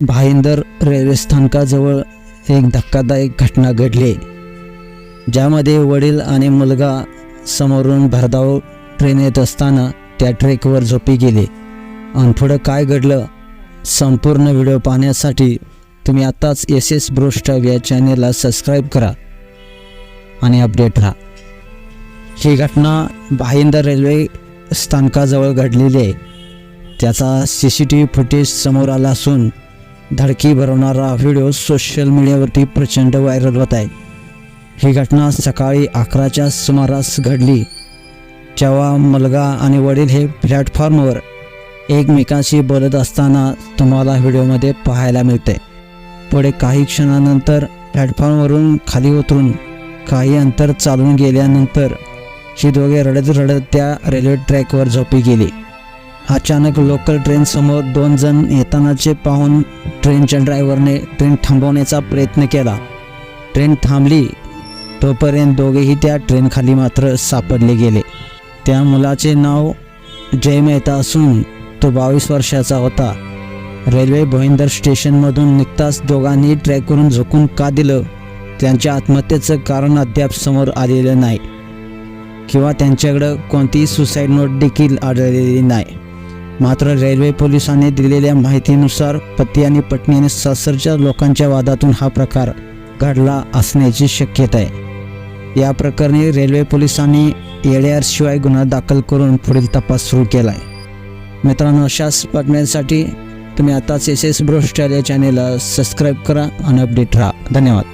Bhayandar railway स्थानकाजवळ एक धक्कादायक घटना घडली ज्यामध्ये वडील आणि मुलगा समोरून भरधाव ट्रेन येत असताना त्या ट्रेकवर झोपी गेले. आणि पुढं काय घडलं संपूर्ण व्हिडिओ पाहण्यासाठी तुम्ही आत्ताच एस एस ब्रोस्टाग या चॅनेलला सबस्क्राईब करा आणि अपडेट राहा. ही घटना भाईंदर रेल्वे स्थानकाजवळ घडलेली आहे. त्याचा C C T V footage समोर आला असून धडकी भरवणारा व्हिडिओ सोशल मीडियावरती प्रचंड व्हायरल होत आहे. ही घटना सकाळी अकराच्या सुमारास घडली. जेव्हा मुलगा आणि वडील हे प्लॅटफॉर्मवर एकमेकांशी बोलत असताना तुम्हाला व्हिडिओमध्ये पाहायला मिळते. पुढे काही क्षणानंतर प्लॅटफॉर्मवरून खाली उतरून काही अंतर चालून गेल्यानंतर ही दोघे रडत रडत त्या रेल्वे ट्रॅकवर झोपी गेली. अचानक लोकल ट्रेनसमोर दोन जण येतानाचे पाहून ट्रेनच्या ड्रायव्हरने ट्रेन थांबवण्याचा प्रयत्न केला. ट्रेन थांबली. तोपर्यंत दोघेही त्या ट्रेनखाली मात्र सापडले गेले. त्या मुलाचे नाव जय मेहता असून तो बावीस वर्षाचा होता. रेल्वे भोईंदर स्टेशनमधून निघताच दोघांनी ट्रॅकवरून झोकून का दिलं? त्यांच्या आत्महत्येचं कारण अद्याप समोर आलेलं नाही. किंवा त्यांच्याकडं कोणतीही सुसाईड नोट देखील आढळलेली नाही. मात्र रेल्वे पोलिसांनी दिलेल्या माहितीनुसार पती आणि पत्नी आणि सासरच्या लोकांच्या वादातून हा प्रकार घडला असण्याची शक्यता आहे. या प्रकरणी रेल्वे पोलिसांनी शिवाय गुन्हा दाखल करून पुढील तपास सुरू केला आहे मित्रांनो अशाच बातम्यांसाठी तुम्ही आताच एस एस ब्रोस्टार या चॅनेलला सबस्क्राईब करा आणि अपडेट राहा. धन्यवाद.